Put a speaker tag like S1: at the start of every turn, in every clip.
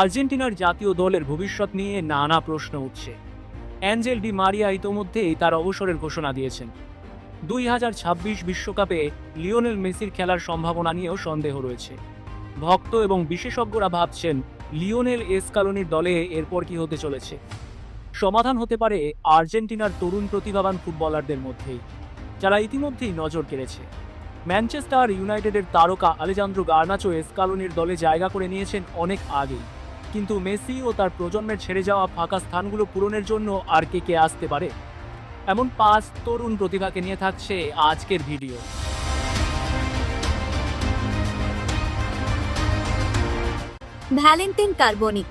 S1: আর্জেন্টিনার জাতীয় দলের ভবিষ্যৎ নিয়ে নানা প্রশ্ন উঠছে। অ্যাঞ্জেল ডি মারিয়া ইতোমধ্যেই তার অবসরের ঘোষণা দিয়েছেন। দুই হাজার ছাব্বিশ বিশ্বকাপে লিওনেল মেসির খেলার সম্ভাবনা নিয়েও সন্দেহ রয়েছে। ভক্ত এবং বিশেষজ্ঞরা ভাবছেন, লিওনেল এসকালোনির দলে এরপর কি হতে চলেছে? সমাধান হতে পারে আর্জেন্টিনার তরুণ প্রতিভাবান ফুটবলারদের মধ্যেই, যারা ইতিমধ্যেই নজর কেড়েছে। ম্যানচেস্টার ইউনাইটেডের তারকা আলেজান্দ্রো গার্নাচো এসকালোনির দলে জায়গা করে নিয়েছেন অনেক আগেই। কিন্তু মেসি ও তার প্রজন্মের ছেড়ে যাওয়া ফাঁকা স্থানগুলো পূরণের জন্য আর কে কে আসতে পারে? এমন পাঁচ তরুণ প্রতিভাকে নিয়ে থাকছে আজকের video.
S2: Valentin Carboni.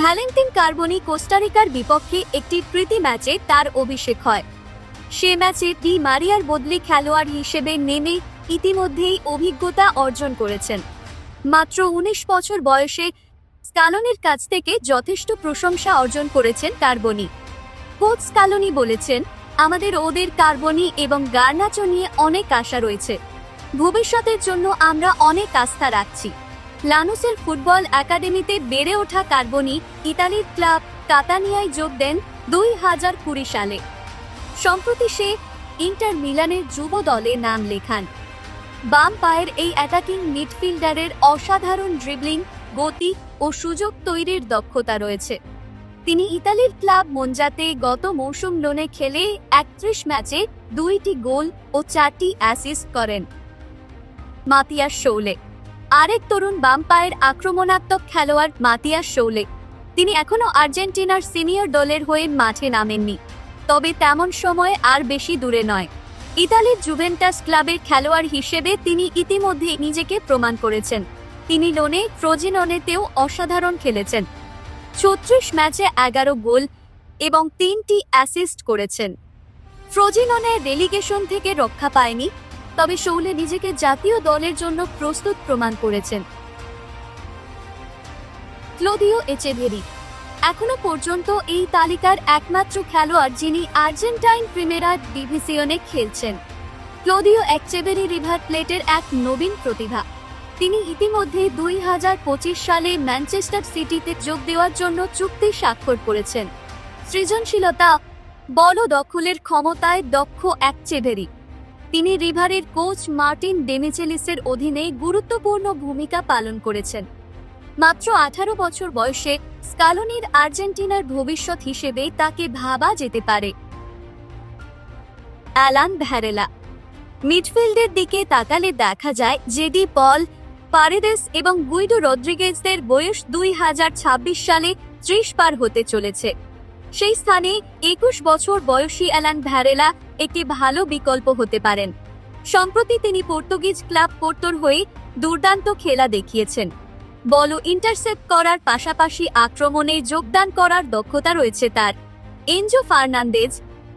S2: Valentin Carboni কোস্টারিকার বিপক্ষে একটি প্রীতি ম্যাচে তার অভিষেক হয়। সে ম্যাচে ডি মারিয়ার বদলি খেলোয়াড় হিসেবে নেমে ইতিমধ্যেই অভিজ্ঞতা অর্জন করেছেন। মাত্র উনিশ বছর বয়সে স্কালনির কাছ থেকে যথেষ্ট প্রশংসা অর্জন করেছেন কার্বনি কোচ স্কালনি বলেছেন, আমাদের ওদের কার্বনি এবং গার্নাচো নিয়ে অনেক আশা রয়েছে। ভবিষ্যতের জন্য আমরা অনেক আস্থা রাখছি। লানুসের ফুটবল একাডেমিতে বেড়ে ওঠা কার্বনি ইতালির ক্লাব কাতানিয়ায় যোগ দেন দুই হাজার কুড়ি সালে। সম্প্রতি সে ইন্টার মিলানের যুব দলে নাম লেখান। বাম পায়ের এই অ্যাটাকিং মিডফিল্ডারের অসাধারণ ড্রিবলিং গতি ও সুযোগ তৈরির দক্ষতা রয়েছে। তিনি ইতালির ক্লাব মঞ্জাতে গত মৌসুম লোনে খেলে একত্রিশ ম্যাচে দুইটি গোল ও চারটি অ্যাসিস্ট করেন। মাতিয়াস শৌলে, আরেক তরুণ বাম পায়ের আক্রমণাত্মক খেলোয়াড় মাতিয়াস শৌলে। তিনি এখনও আর্জেন্টিনার সিনিয়র দলের হয়ে মাঠে নামেননি, তবে তেমন সময় আর বেশি দূরে নয়। ইতালির জুভেন্টাস ক্লাবের খেলোয়াড় হিসেবে তিনি ইতিমধ্যে নিজেকে প্রমাণ করেছেন। তিনি লোনে ফ্রোজিননেতেও অসাধারণ খেলেছেন। ছত্রিশ ম্যাচে এগারো গোল এবং তিনটি অ্যাসিস্ট করেছেন। ফ্রোজিননে রেলিগেশন থেকে রক্ষা পায়নি, তবে শৌলে নিজেকে জাতীয় দলের জন্য প্রস্তুত প্রমাণ করেছেন। ক্লোদিও এচেভেরি, এখনও পর্যন্ত এই তালিকার একমাত্র খেলোয়াড় যিনি আর্জেন্টাইন প্রিমেরা ডিভিসিয়নে খেলছেন। ক্লোদিও একচেভেরি রিভার প্লেটের এক নবীন প্রতিভা। তিনি ইতিমধ্যে দুই হাজার পঁচিশ সালে ম্যানচেস্টার সিটিতে যোগ দেওয়ার জন্য চুক্তি স্বাক্ষর করেছেন। সৃজনশীলতা, বল দখলের ক্ষমতায় দক্ষ একচেভেরি তিনি রিভারের কোচ মার্টিন ডেমিচেলিসের অধীনে গুরুত্বপূর্ণ ভূমিকা পালন করেছেন। মাত্র আঠারো বছর বয়সে স্কালোনির আর্জেন্টিনার ভবিষ্যৎ হিসেবে তাকে ভাবা যেতে পারে। অ্যালান ভ্যারেলা। মিডফিল্ডের দিকে তাকালে দেখা যায়, জেডি পল পারেদেস এবং গুইডো রদ্রিগেজদের বয়স দুই হাজার ছাব্বিশ সালে ত্রিশ পার হতে চলেছে। সেই স্থানে একুশ বছর বয়সী অ্যালান ভ্যারেলা একটি ভালো বিকল্প হতে পারেন। সম্প্রতি তিনি পর্তুগিজ ক্লাব পোর্তোর হয়ে দুর্দান্ত খেলা দেখিয়েছেন। বল ইন্টারসেপ্ট করার পাশাপাশি আক্রমণে যোগদান করার দক্ষতা রয়েছে তার। এনজো ফার্নান্দেজ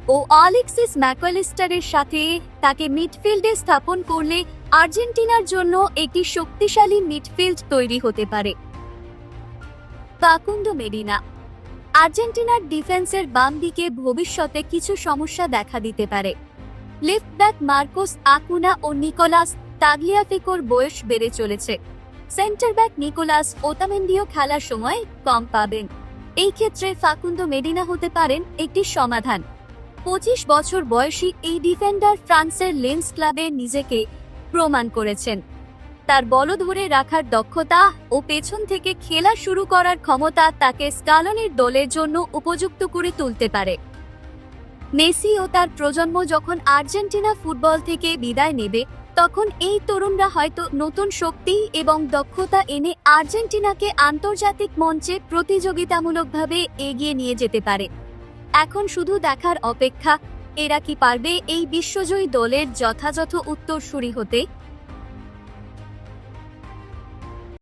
S2: ও অলেক্সিস ম্যাকওয়েলিস্টারের সাথে তাকে মিডফিল্ডে স্থাপন করলে আর্জেন্টিনার জন্য একটি শক্তিশালী মিডফিল্ড তৈরি হতে পারে। ফাকুন্দো মেডিনা আর্জেন্টিনার ডিফেন্সের বাম দিকে ভবিষ্যতে কিছু সমস্যা দেখা দিতে পারে। লেফট ব্যাক মার্কোস আকুনা ও নিকোলাস তাগলিয়াফিকোর বয়স বেড়ে চলেছে। সেন্টার ব্যাক নিকোলাস ওতামেন্ডিও খেলার সময় কম পাবেন। এই ক্ষেত্রে ফাকুন্দো মেডিনা হতে পারেন একটি সমাধান। পঁচিশ বছর বয়সী এই ডিফেন্ডার ফ্রান্সের লেন্স ক্লাবে নিজেকে প্রমাণ করেছেন। তার বল ধরে রাখার দক্ষতা ও পেছন থেকে খেলা শুরু করার ক্ষমতা তাকে স্কালনের দলের জন্য উপযুক্ত করে তুলতে পারে। মেসি ও তার প্রজন্ম যখন আর্জেন্টিনা ফুটবল থেকে বিদায় নেবে, তখন এই তরুণরা হয়তো নতুন শক্তি এবং দক্ষতা এনে আর্জেন্টিনাকে আন্তর্জাতিক মঞ্চে প্রতিযোগিতামূলকভাবে এগিয়ে নিয়ে যেতে পারে। এখন শুধু দেখার অপেক্ষা এরা কি পারবে? এই বিশ্বজয়ী দলের যথাযথ উত্তরসূরি হতে